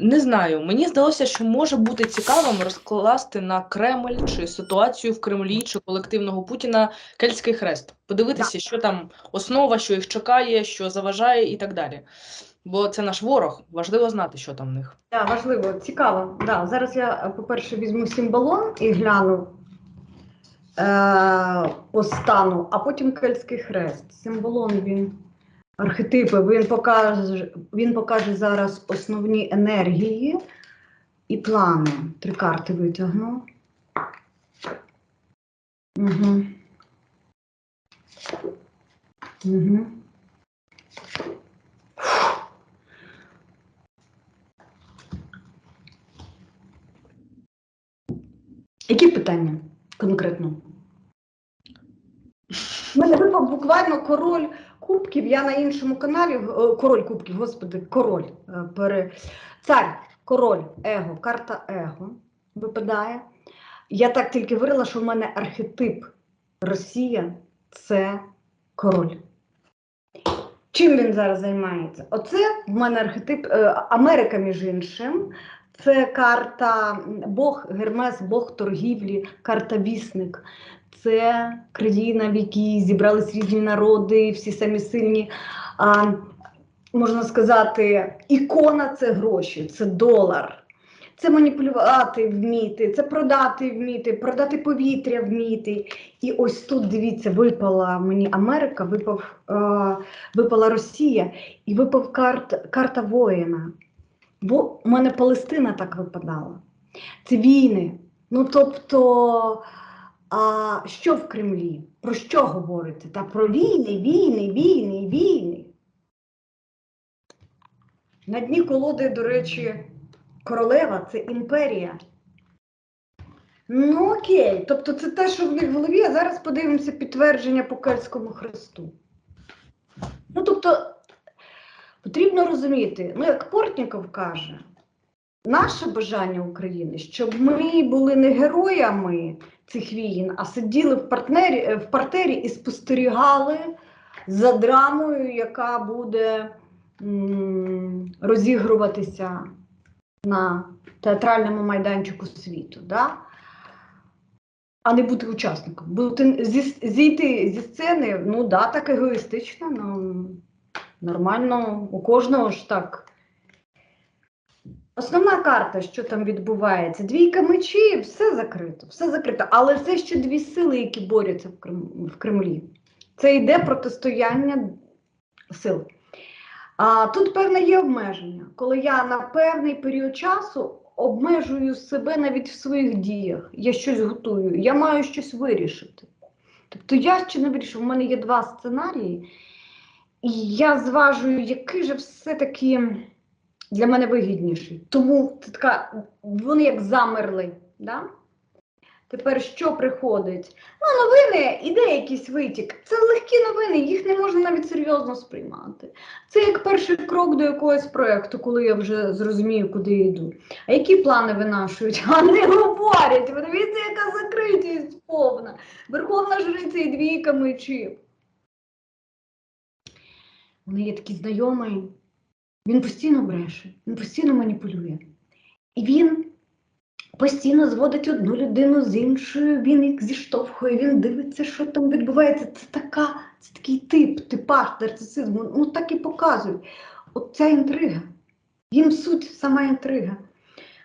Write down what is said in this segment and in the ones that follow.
Не знаю. Мені здалося, що може бути цікавим розкласти на Кремль чи ситуацію в Кремлі чи колективного Путіна Кельтський хрест. Подивитися, що там основа, що їх чекає, що заважає і так далі. Бо це наш ворог. Важливо знати, що там в них. Так, важливо, цікаво. Да, зараз я, по-перше, візьму символон і гляну е, по стану, а потім Кельтський хрест. Символон він архетипи, він покаже, він покаже зараз основні енергії і плани. Три карти витягну. Угу. Угу. Які питання конкретно? У мене випав буквально король кубків. Я на іншому каналі е, король кубків, господи, король е, пере цар, король, его, карта его випадає. Я так тільки говорила, що в мене архетип Росія це король. Чим він зараз займається? Оце в мене архетип е, Америка, між іншим. Це карта Бог Гермес, Бог торгівлі, карта вісник. Це країна, в якій зібрались різні народи, всі самі сильні. А, можна сказати, ікона це гроші, це долар. Це маніпулювати вміти, це продати вміти, продати повітря вміти. І ось тут, дивіться, випала мені Америка, випав, е, випала Росія і випав карт, карта воїна. Бо у мене Палестина так випадала. Це війни. Ну тобто, а що в Кремлі? Про що говорите? Та про війни, війни, війни, війни. На дні колоди, до речі, королева це імперія. Ну окей, тобто це те, що в них в голові, а зараз подивимося підтвердження по Кельтському хресту. Ну, тобто, Потрібно розуміти, ну як Портніков каже, наше бажання України, щоб ми були не героями цих війн, а сиділи в, партнері, в партері і спостерігали за драмою, яка буде розігруватися на театральному майданчику світу. Да? А не бути учасником. Бути, зі, зійти зі сцени, ну так егоїстично, ну. Нормально, у кожного ж так. Основна карта, що там відбувається, двійка мечів, все закрито, все закрито. Але це ще дві сили, які борються в, в Кремлі. Це йде протистояння сил. А тут певне є обмеження. Коли я на певний період часу обмежую себе навіть в своїх діях, я щось готую, я маю щось вирішити. Тобто я ще не вирішив, у мене є два сценарії. І я зважую, який же все-таки для мене вигідніший. Тому це така, вони як замерли. Да? Тепер що приходить? Ну, новини, іде якийсь витік. Це легкі новини, їх не можна навіть серйозно сприймати. Це як перший крок до якогось проєкту, коли я вже зрозумію, куди йду. А які плани винашують? А не говорять. Ви дивіться, яка закритість повна. Верховна жриця і двійка мечів. Неї є такий знайомий, він постійно бреше, він постійно маніпулює. І він постійно зводить одну людину з іншою, він їх зіштовхує, він дивиться, що там відбувається. Це така, це такий тип, типаж нарцисизму. Ну так і показують. От ця інтрига. Їм суть сама інтрига.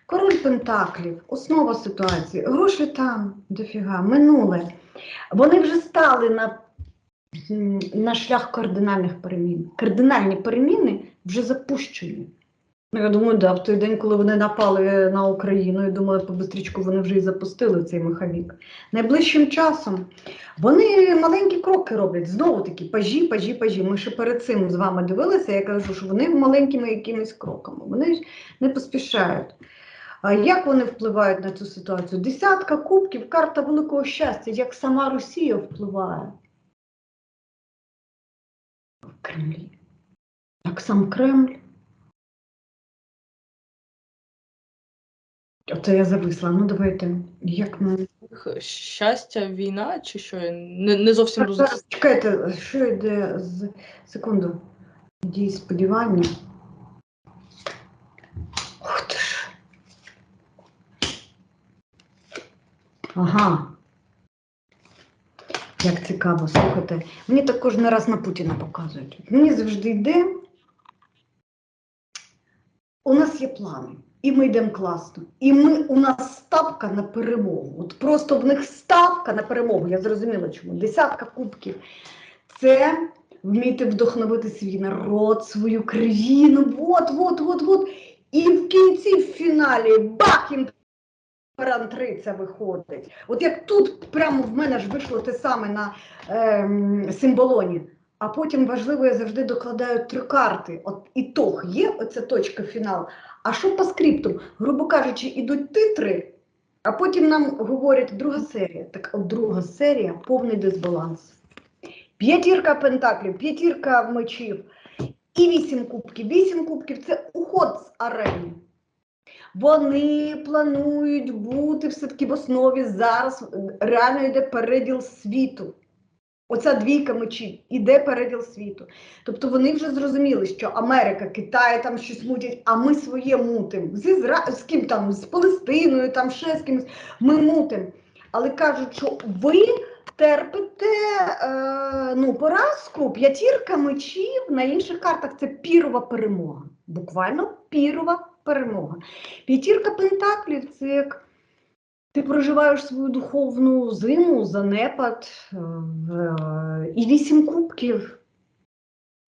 Король Пентаклів, основа ситуації, гроші там дофіга, минуле. Вони вже стали на на шлях кардинальних перемін. Кардинальні переміни вже запущені. Ну, я думаю, да, в той день, коли вони напали на Україну і думали, по бистрічку вони вже і запустили цей механік. Найближчим часом вони маленькі кроки роблять. Знову таки, пажі, пажі, пажі. Ми ще перед цим з вами дивилися, я кажу, що вони маленькими якимись кроками. Вони не поспішають. А як вони впливають на цю ситуацію? Десятка кубків, карта великого щастя, як сама Росія впливає в Кремлі. Так, сам Кремль. Оце я зависла. Ну давайте. Як на щастя, війна чи що? Не не зовсім розумію. Чекайте, що йде з секунду. Дії сподівання. Ух ти ж. Ага. Як цікаво, слухайте. Мені також не раз на Путіна показують. Мені завжди йде. У нас є плани, і ми йдемо класно. І ми, у нас ставка на перемогу. От просто в них ставка на перемогу. Я зрозуміла, чому. Десятка кубків. Це вміти вдохновити свій народ, свою країну. От, от, от, от. І в кінці, в фіналі, бах, їм виходить. От як тут прямо в мене ж вийшло те саме на ем, символоні. А потім важливо, я завжди докладаю три карти. От ітог є, оця точка фінал. А що по скрипту? Грубо кажучи, ідуть титри, а потім нам говорять друга серія. Так от друга серія повний дисбаланс. П'ятірка пентаклів, п'ятірка мечів і вісім кубків. Вісім кубків це уход з арени. Вони планують бути все-таки в основі зараз реально йде переділ світу. Оця двійка мечів іде переділ світу. Тобто вони вже зрозуміли, що Америка, Китай там щось мутять, а ми своє мутимо. З, Ізра... з ким там, з Палестиною, там ще з кимось. Ми мутимо. Але кажуть, що ви терпите е, ну, поразку, п'ятірка мечів на інших картах це пірова перемога. Буквально пірова перемога. П'ятірка пентаклів це як ти проживаєш свою духовну зиму, занепад е, е, і вісім кубків.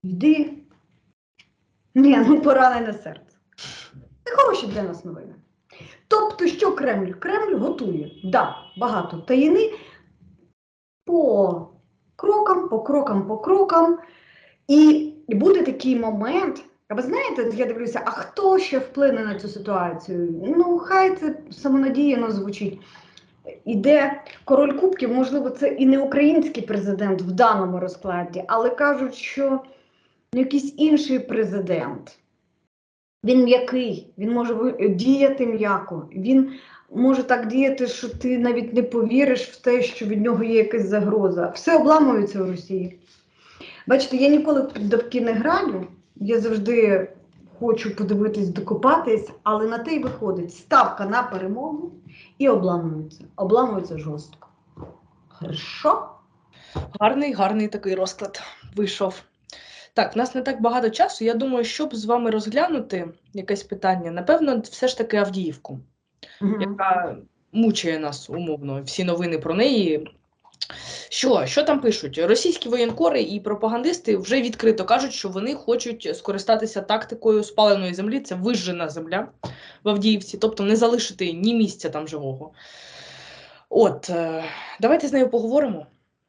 Йди. Ні, ну поранене серце. Це хороші для нас новини. Тобто, що Кремль? Кремль готує. Да, багато таїни по крокам, по крокам, по крокам. І буде такий момент. А ви знаєте, я дивлюся, а хто ще вплине на цю ситуацію? Ну, хай це самонадіяно звучить. Іде король кубків, можливо, це і не український президент в даному розкладі, але кажуть, що ну, якийсь інший президент. Він м'який, він може діяти м'яко. Він може так діяти, що ти навіть не повіриш в те, що від нього є якась загроза. Все обламується в Росії. Бачите, я ніколи в не граю, я завжди хочу подивитись, докопатись, але на те й виходить ставка на перемогу і обламується. Обламується жорстко. Хорошо? Гарний, гарний такий розклад вийшов. Так, в нас не так багато часу. Я думаю, щоб з вами розглянути якесь питання, напевно, все ж таки Авдіївку, Мгм. яка мучає нас умовно. Всі новини про неї. Що, що там пишуть? Російські воєнкори і пропагандисти вже відкрито кажуть, що вони хочуть скористатися тактикою спаленої землі. Це вижжена земля в Авдіївці, тобто не залишити ні місця там живого. От, е, давайте з нею поговоримо.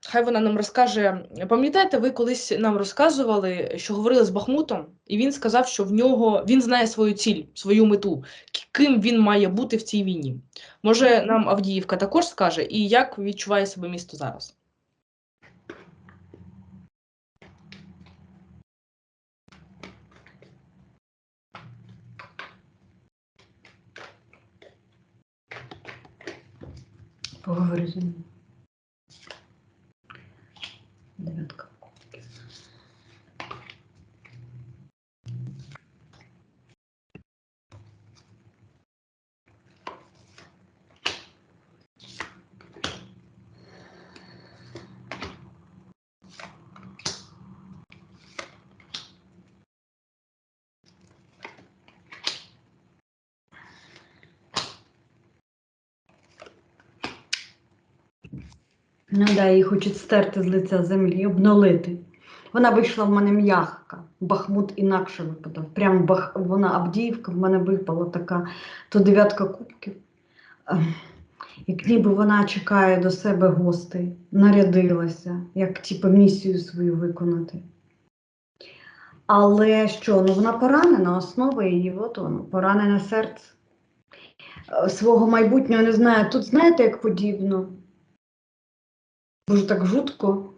Хай вона нам розкаже. Пам'ятаєте, ви колись нам розказували, що говорили з Бахмутом, і він сказав, що в нього він знає свою ціль, свою мету, ким він має бути в цій війні. Може, нам Авдіївка також скаже, і як відчуває себе місто зараз? Поговори мною. Ну да, її хочуть стерти з лиця землі, обнулити. Вона вийшла в мене м'ягка. Бахмут інакше випадав. Прямо бах... вона Авдіївка в мене випала така, то дев'ятка кубків. Як ніби вона чекає до себе гостей, нарядилася, як типу, місію свою виконати. Але що, ну вона поранена, основа її, от воно, поранене серце. Е, Свого майбутнього не знає. Тут знаєте, як подібно? Боже, так жутко.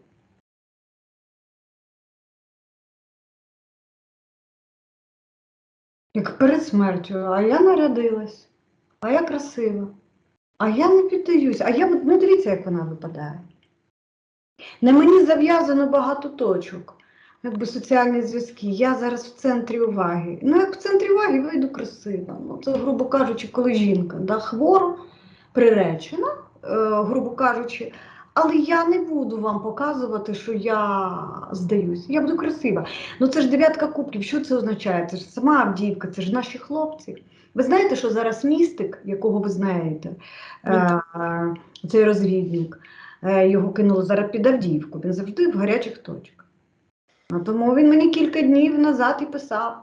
Як перед смертю, а я нарядилась, а я красива, а я не піддаюсь, а я ну дивіться, як вона випадає. На мені зав'язано багато точок, якби соціальні зв'язки. Я зараз в центрі уваги. Ну, як в центрі уваги вийду красива. Ну, це, грубо кажучи, коли жінка да, хвора, приречена, грубо кажучи. Але я не буду вам показувати, що я здаюсь. Я буду красива. Ну це ж дев'ятка кубків. Що це означає? Це ж сама Авдіївка, це ж наші хлопці. Ви знаєте, що зараз містик, якого ви знаєте, е, цей розвідник, е, його кинуло зараз під Авдіївку. Він завжди в гарячих точках. Тому він мені кілька днів назад і писав.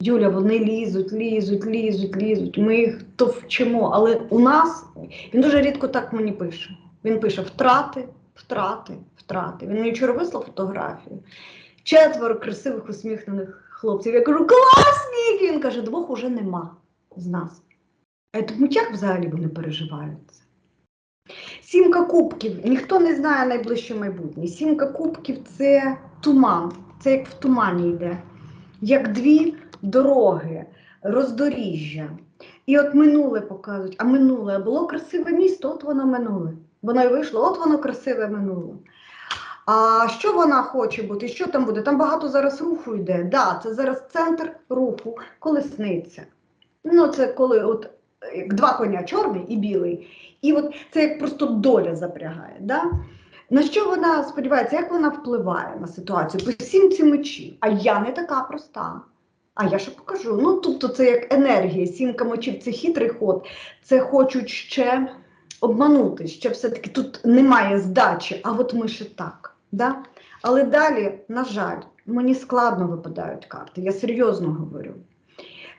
Юля, вони лізуть, лізуть, лізуть, лізуть. Ми їх то вчимо. Але у нас він дуже рідко так мені пише. Він пише втрати, втрати, втрати. Він мені вчора вислав фотографію. Четверо красивих усміхнених хлопців. Я кажу, класні! Він каже, двох уже нема з нас. А думаю, як взагалі вони переживають це? Сімка кубків. Ніхто не знає найближче майбутнє. Сімка кубків це туман. Це як в тумані йде. Як дві дороги, роздоріжжя. І от минуле показують, а минуле було красиве місто, от воно минуле. Воно і вийшло, от воно красиве минуле. А що вона хоче бути? Що там буде? Там багато зараз руху йде. Да, це зараз центр руху, колесниця. Ну, це коли от два коня, чорний і білий. І от це як просто доля запрягає. Да? На що вона сподівається, як вона впливає на ситуацію? По сімці мечів. А я не така проста. А я ще покажу. Ну, тобто, це як енергія, сімка мечів це хитрий ход. Це хочуть ще обманути, ще все-таки тут немає здачі, а от ми ще так. Да? Але далі, на жаль, мені складно випадають карти, я серйозно говорю.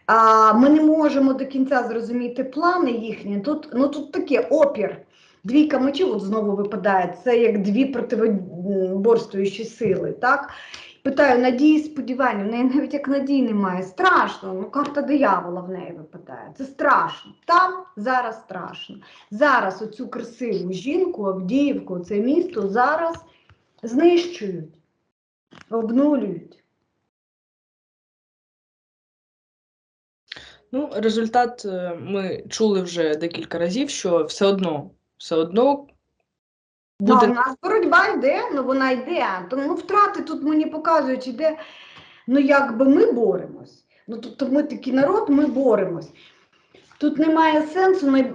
А, ми не можемо до кінця зрозуміти плани їхні. Тут, ну, тут таке опір. Двійка мечів от знову випадає. Це як дві противоборствуючі сили. Так? Питаю, надії, сподівання, в неї навіть як надій немає. Страшно. Ну, карта диявола в неї випадає. Це страшно. Там зараз страшно. Зараз оцю красиву жінку, Авдіївку, це місто зараз знищують, обнулюють. Ну, результат е, ми чули вже декілька разів, що все одно, все одно Буде у нас боротьба йде, ну вона йде. Тому втрати тут мені показують, іде. Ну, якби ми боремось. Ну, тобто ми такий народ, ми боремось. Тут немає сенсу най...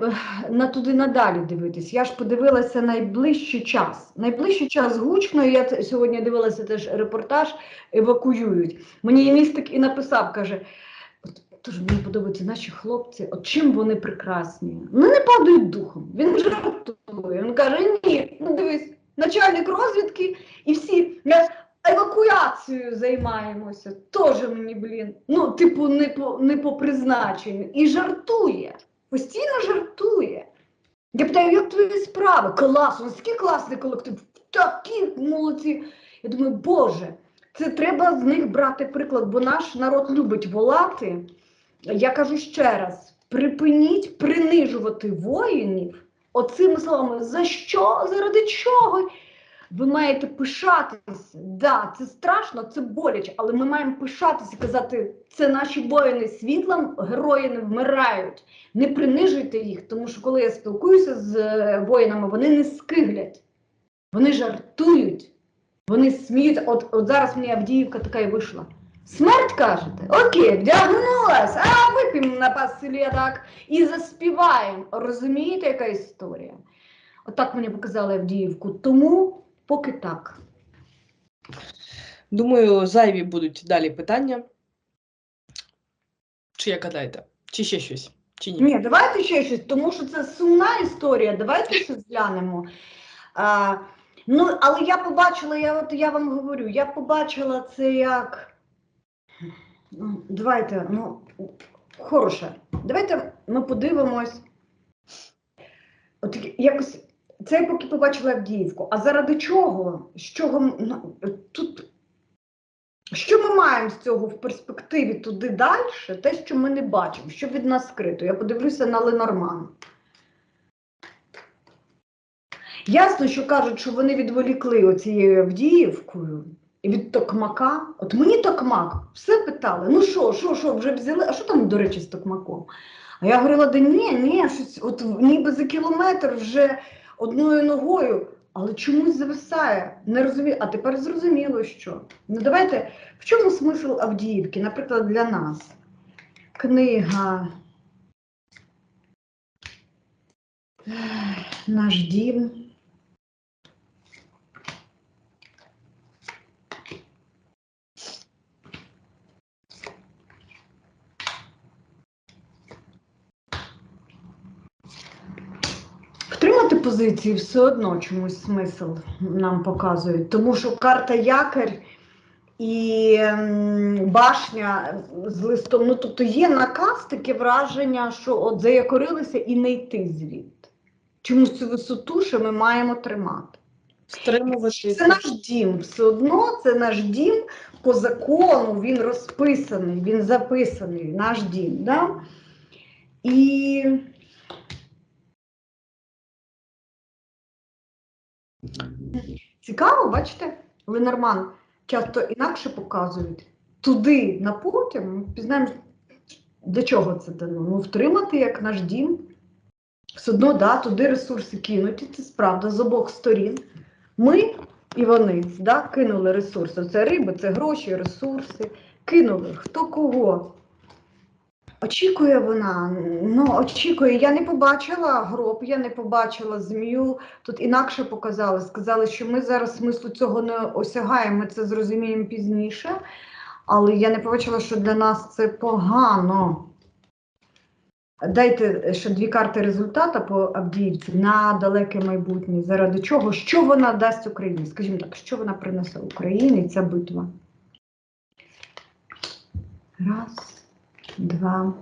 на туди надалі дивитись. Я ж подивилася найближчий час. Найближчий час гучно. Я сьогодні дивилася теж репортаж, евакуюють. Мені містик і написав, каже. Дуже мені подобаються наші хлопці, от чим вони прекрасні. Вони не падають духом. Він жартує. Він каже: ні, ну дивись, начальник розвідки і всі евакуацією займаємося. Тоже мені, блін. Ну, типу, не по, не по призначенню. І жартує. Постійно жартує. Я питаю, як твої справи? Клас, наскільки класний колектив, такі молодці. Я думаю, Боже, це треба з них брати приклад, бо наш народ любить волати. Я кажу ще раз: припиніть принижувати воїнів оцими словами. За що? Заради чого? Ви маєте пишатися. Да, це страшно, це боляче, але ми маємо пишатися і казати, це наші воїни світлом, герої не вмирають. Не принижуйте їх, тому що коли я спілкуюся з е, воїнами, вони не скиглять, вони жартують, вони сміються. От, от зараз мені Авдіївка така і вийшла. Смерть кажете? Окей, вдягнулась, а вип'ємо на пасилеток і заспіваємо. Розумієте, яка історія? Отак мені показали Авдіївку. Тому поки так. Думаю, зайві будуть далі питання. Чи як гадаєте? Чи ще щось? Чи ні? Ні, давайте ще щось, тому що це сумна історія. Давайте щось глянемо. А, ну, але я побачила, я от я вам говорю, я побачила це як. Давайте, ну, хороше. Давайте ми подивимось. От якось. Це я поки побачила Авдіївку. А заради чого? З чого ну, тут що ми маємо з цього в перспективі туди далі? Те, що ми не бачимо, що від нас скрито. Я подивлюся на Ленорман. Ясно, що кажуть, що вони відволікли оцією Авдіївкою і від Токмака. От мені Токмак все питали: ну що, що, що, вже взяли? А що там, до речі, з Токмаком? А я говорила, да ні, ні, щось, от ніби за кілометр вже одною ногою, але чомусь зависає. Не розумію. А тепер зрозуміло, що. Ну давайте, в чому смисл Авдіївки, наприклад, для нас? Книга. Наш дім. Втримати позиції все одно чомусь смисл нам показують, тому що карта якорь і башня з листом. Ну, тобто є наказ, таке враження, що от заякорилися і не йти звідти. Чомусь цю висоту, що ми маємо тримати. Стримувати. Це наш дім. Все одно це наш дім по закону, він розписаний, він записаний, наш дім. Да? І цікаво, бачите, Ленорман часто інакше показують. Туди на потім ми пізнаємо, для чого це дано. Ну, втримати як наш дім. Все одно, да, туди ресурси кинуті, це справда з обох сторін. Ми і вони да, кинули ресурси. Це риби, це гроші, ресурси. Кинули хто кого. Очікує вона, ну очікує. Я не побачила гроб, я не побачила змію. Тут інакше показали. Сказали, що ми зараз смислу цього не осягаємо, ми це зрозуміємо пізніше. Але я не побачила, що для нас це погано. Дайте ще дві карти результата по Авдіївці на далеке майбутнє. Заради чого? Що вона дасть Україні? Скажімо так, що вона принесе Україні ця битва? Раз, два,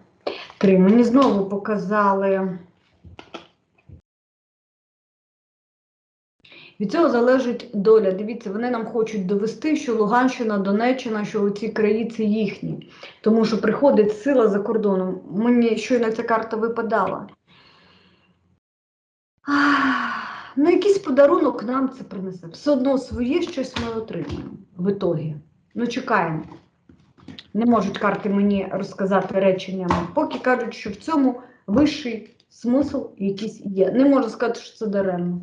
три. Мені знову показали. Від цього залежить доля. Дивіться, вони нам хочуть довести, що Луганщина, Донеччина, що ці краї це їхні. Тому що приходить сила за кордоном. Мені щойно ця карта випадала. Ну, якийсь подарунок нам це принесе. Все одно своє щось ми отримаємо в ітогі. Ну, чекаємо. Не можуть карти мені розказати реченнями, поки кажуть, що в цьому вищий смисл якийсь є. Не можу сказати, що це даремно.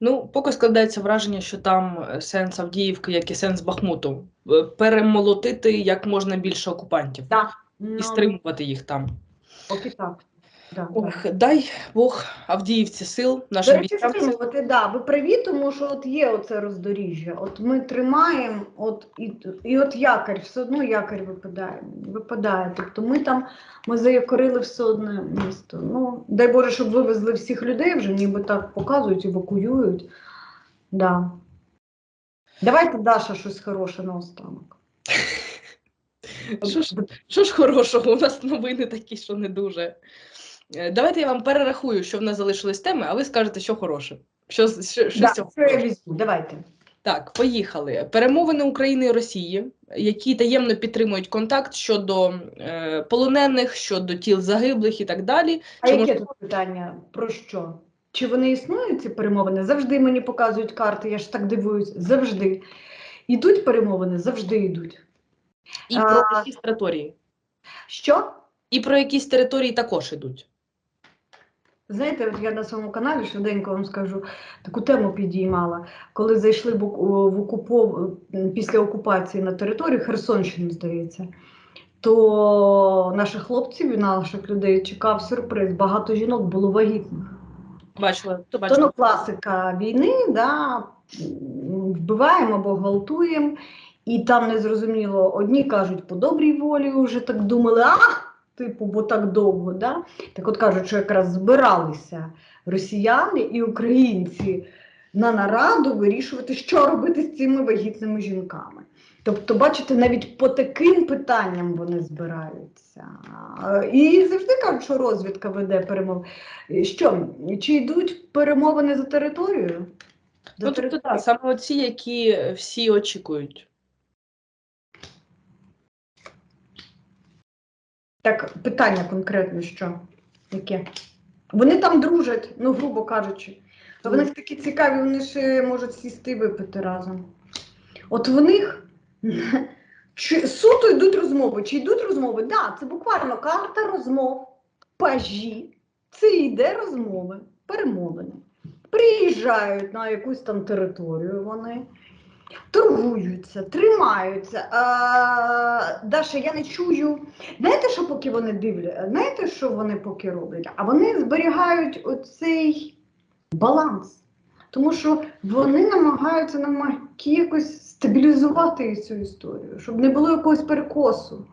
Ну, поки складається враження, що там е, сенс Авдіївки, як і сенс Бахмуту, е, перемолотити як можна більше окупантів да. і стримувати їх там. Поки так. Да, да. Ох, дай Бог Авдіївці сил, нашим стримувати, да, ви праві, тому що от є оце роздоріжжя. От ми тримаємо, от і, і от якорь, все одно якорь випадає. Випадає. Тобто ми там ми заякорили все одне місто. Ну, дай Боже, щоб вивезли всіх людей вже, ніби так показують, евакуюють. Да. Давайте, Даша, щось хороше на останок. Що ж, що ж хорошого? У нас новини такі, що не дуже. Е, Давайте я вам перерахую, що в нас залишились теми, а ви скажете, що хороше. Що, що, що Да, що я візьму? Давайте. Так, поїхали. Перемовини України і Росії, які таємно підтримують контакт щодо е, полонених, щодо тіл загиблих і так далі. А Чи яке тут питання? Про що? Чи вони існують, ці перемовини? Завжди мені показують карти, я ж так дивуюсь. Завжди. Ідуть перемовини, завжди йдуть. І А- про якісь території. Що? І про якісь території також ідуть. Знаєте, от я на своєму каналі швиденько вам скажу, таку тему підіймала. Коли зайшли в, в окупов... після окупації на територію Херсонщини, здається, то наших хлопців і наших людей чекав сюрприз. Багато жінок було вагітних. Бачила, то То бачила. ну, класика війни, да, вбиваємо або гвалтуємо, і там незрозуміло, одні кажуть по добрій волі, вже так думали, а, типу, бо так довго. Да? Так от кажуть, що якраз збиралися росіяни і українці на нараду вирішувати, що робити з цими вагітними жінками. Тобто, бачите, навіть по таким питанням вони збираються. І завжди кажуть, що розвідка веде перемови. Що, чи йдуть перемовини за територію? За Ну, тобто, так, саме оці, які всі очікують. Так, питання конкретно що? Яке? Вони там дружать, ну, грубо кажучи. То вони такі цікаві, вони ще можуть сісти випити разом. От в них чи суто йдуть розмови. Чи йдуть розмови? Так, да, це буквально карта розмов, пажі. Це йде розмови, перемовини. Приїжджають на якусь там територію вони. Торгуються, тримаються. А, Даша, я не чую. Знаєте, що поки вони дивляться? Знаєте, що вони поки роблять? А вони зберігають оцей баланс. Тому що вони намагаються навмаки якось стабілізувати цю історію, щоб не було якогось перекосу.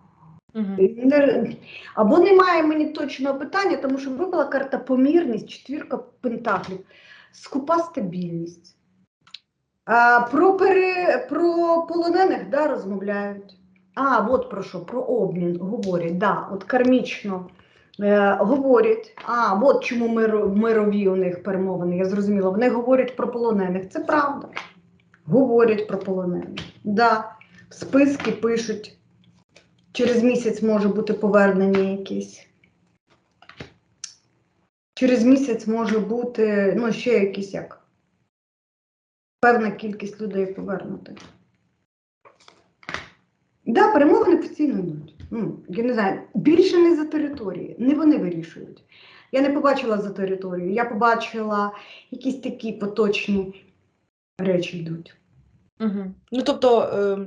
Або немає мені точного питання, тому що випала карта помірність, четвірка пентаклів, скупа стабільність. А, про, пере, про полонених да, розмовляють. А, от про що, про обмін говорять. Да, от кармічно е, говорять. А, от чому миро, мирові у них перемовини, я зрозуміла. Вони говорять про полонених. Це правда. Говорять про полонених. Да, в списки пишуть. Через місяць може бути повернення якесь. Через місяць може бути, ну, ще якісь як. Певна кількість людей повернути. Да, перемовини постійно йдуть. Ну, я не знаю, більше не за території, не вони вирішують. Я не побачила за територію, я побачила якісь такі поточні речі йдуть. Мгм. Ну, тобто, е,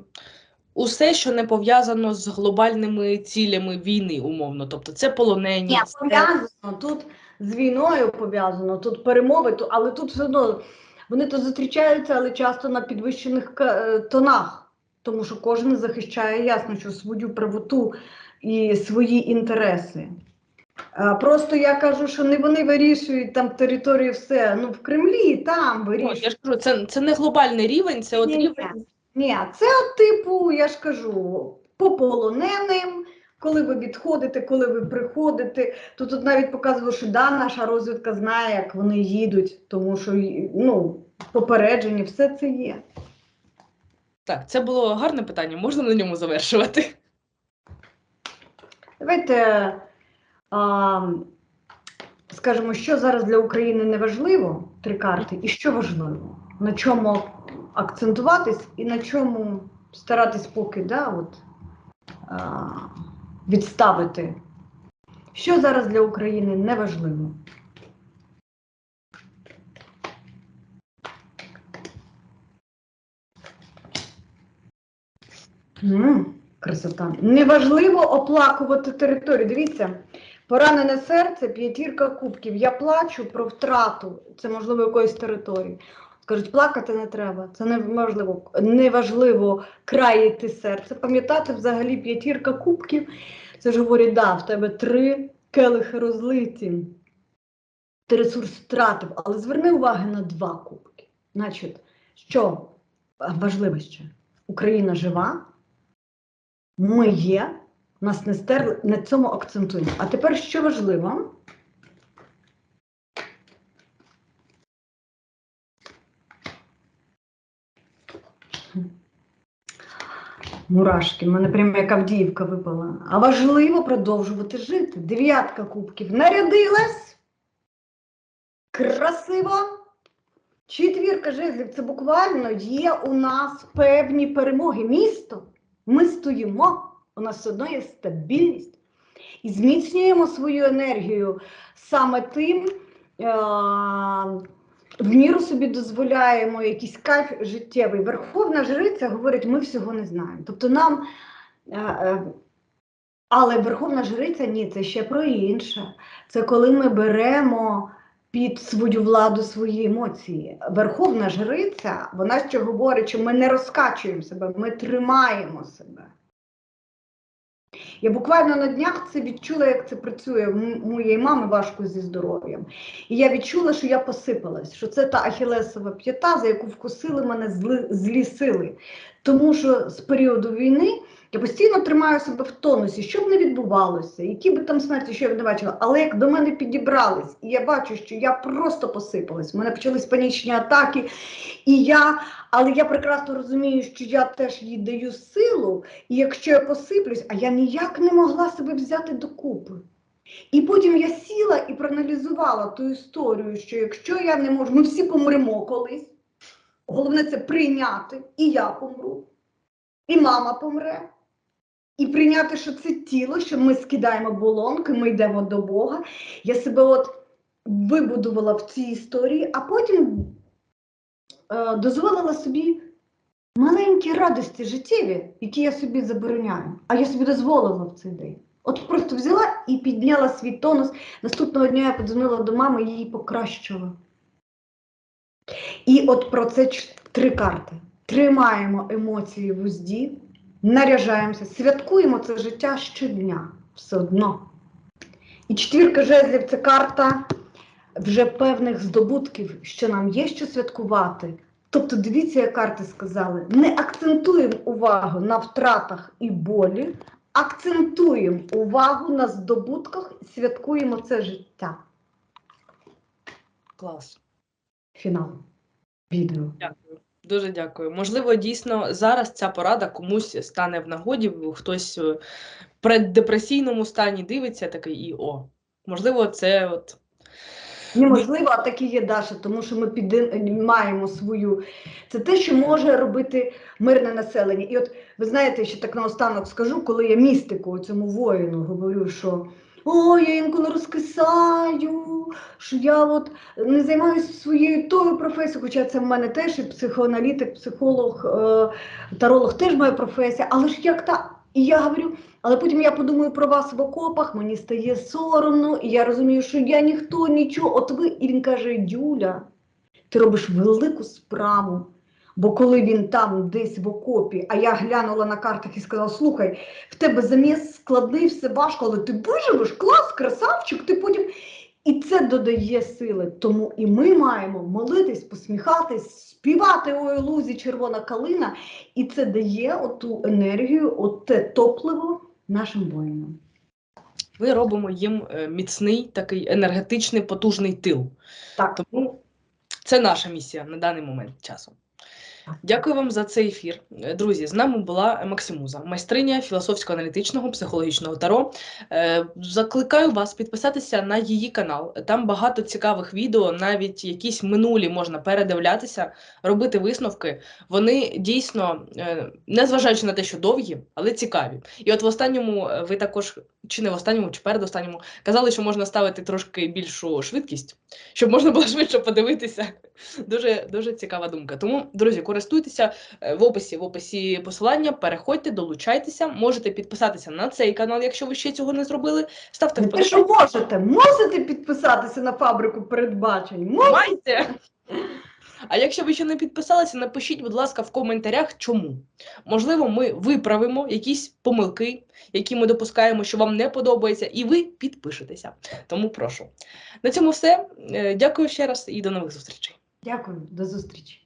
усе, що не пов'язано з глобальними цілями війни, умовно. Тобто, це полонені, Ні, пов'язано тут з війною пов'язано, тут перемови, але тут все одно вони то зустрічаються, але часто на підвищених е, тонах. Тому що кожен захищає ясно, що свою правоту і свої інтереси. Просто я кажу, що не вони вирішують там територію все. Ну в Кремлі там вирішують. я ж кажу, це, це не глобальний рівень, це от Ні, ні. рівень. Ні, це от типу, я ж кажу, по полоненим, коли ви відходите, коли ви приходите, то тут навіть показувало, що да, наша розвідка знає, як вони їдуть, тому що ну, попереджені, все це є. Так, це було гарне питання, можна на ньому завершувати? Давайте а, скажемо, що зараз для України не важливо, три карти, і що важливо, на чому акцентуватись і на чому старатись поки да, от, а, відставити. Що зараз для України не важливо? М, красота. Неважливо оплакувати територію. Дивіться, поранене серце, п'ятірка кубків. Я плачу про втрату, це можливо якоїсь території. Скажуть, плакати не треба, це неможливо. Неважливо краяти серце. Пам'ятати взагалі п'ятірка кубків. Це ж говорять, да, в тебе три келихи розлиті. Ти ресурс втратив, але зверни увагу на два кубки. Значить, що важливо ще? Україна жива, ми є, нас не стерли, на цьому акцентуємо. А тепер що важливо? Мурашки, в мене прямо як Авдіївка випала. А важливо продовжувати жити. Дев'ятка кубків нарядилась. Красиво. Четвірка жезлів це буквально є у нас певні перемоги. Місто. Ми стоїмо, у нас все одно є стабільність. І зміцнюємо свою енергію саме тим, е- в міру собі дозволяємо якийсь кайф життєвий. Верховна жриця говорить, ми всього не знаємо. Тобто нам. е, е, але Верховна Жриця ні, це ще про інше. Це коли ми беремо під свою владу свої емоції. Верховна Жриця, вона ще говорить, що ми не розкачуємо себе, ми тримаємо себе. Я буквально на днях це відчула, як це працює. В моєї мами важко зі здоров'ям. І я відчула, що я посипалась, що це та ахілесова п'ята, за яку вкусили мене злі сили. Тому що з періоду війни я постійно тримаю себе в тонусі, що б не відбувалося, які би там смерті, що я б не бачила. Але як до мене підібрались, і я бачу, що я просто посипалась. У мене почались панічні атаки, і я, але я прекрасно розумію, що я теж їй даю силу, і якщо я посиплюсь, а я ніяк не могла себе взяти докупи. І потім я сіла і проаналізувала ту історію, що якщо я не можу, ми всі помремо колись. Головне це прийняти, і я помру, і мама помре. І прийняти, що це тіло, що ми скидаємо болонки, ми йдемо до Бога. Я себе от вибудувала в цій історії, а потім е, дозволила собі маленькі радості життєві, які я собі забороняю. А я собі дозволила в цей день. От просто взяла і підняла свій тонус. Наступного дня я подзвонила до мами і її покращила. І от про це три карти. Тримаємо емоції в узді, наряжаємося, святкуємо це життя щодня все одно. І четвірка жезлів це карта вже певних здобутків, що нам є що святкувати. Тобто, дивіться, як карти сказали, не акцентуємо увагу на втратах і болі, акцентуємо увагу на здобутках і святкуємо це життя. Клас. Фінал відео. Дякую. Дуже дякую. Можливо, дійсно зараз ця порада комусь стане в нагоді, хтось в преддепресійному стані дивиться такий і о. Можливо, це от Неможливо, а так і є Даша, тому що ми маємо свою. Це те, що може робити мирне населення. І от ви знаєте, ще так наостанок скажу, коли я містику цьому воїну говорю, що о, я інколи розкисаю, що я от не займаюся своєю тою професією, хоча це в мене теж і психоаналітик, психолог, е, таролог теж моя професія, але ж як та. І я говорю, але потім я подумаю про вас в окопах, мені стає соромно, і я розумію, що я ніхто, нічого. От ви, і він каже: Дюля, ти робиш велику справу. Бо коли він там десь в окопі, а я глянула на картах і сказала: слухай, в тебе заміс складний, все важко, але ти виживеш, клас, красавчик, ти потім. І це додає сили. Тому і ми маємо молитись, посміхатись, співати ой лузі червона калина, і це дає оту енергію, оте топливо нашим воїнам. ми робимо їм е, міцний такий енергетичний потужний тил. Так, Тому це наша місія на даний момент часу. Дякую вам за цей ефір. Е, Друзі, з нами була Максимуза, майстриня філософсько-аналітичного психологічного таро. Е, Закликаю вас підписатися на її канал. Там багато цікавих відео, навіть якісь минулі можна передивлятися, робити висновки. Вони дійсно, е, незважаючи на те, що довгі, але цікаві. І от в останньому ви також, чи не в останньому, чи передостанньому, казали, що можна ставити трошки більшу швидкість, щоб можна було швидше подивитися. Дуже дуже цікава думка. Тому, друзі, користуйтеся е, в описі, в описі посилання, переходьте, долучайтеся, можете підписатися на цей канал, якщо ви ще цього не зробили. Ставте не те, що можете, можете підписатися на фабрику передбачень. Можете. А якщо ви ще не підписалися, напишіть, будь ласка, в коментарях, чому. Можливо, ми виправимо якісь помилки, які ми допускаємо, що вам не подобається, і ви підпишетеся. Тому прошу. На цьому все. Е, Дякую ще раз і до нових зустрічей. Дякую, до зустрічі.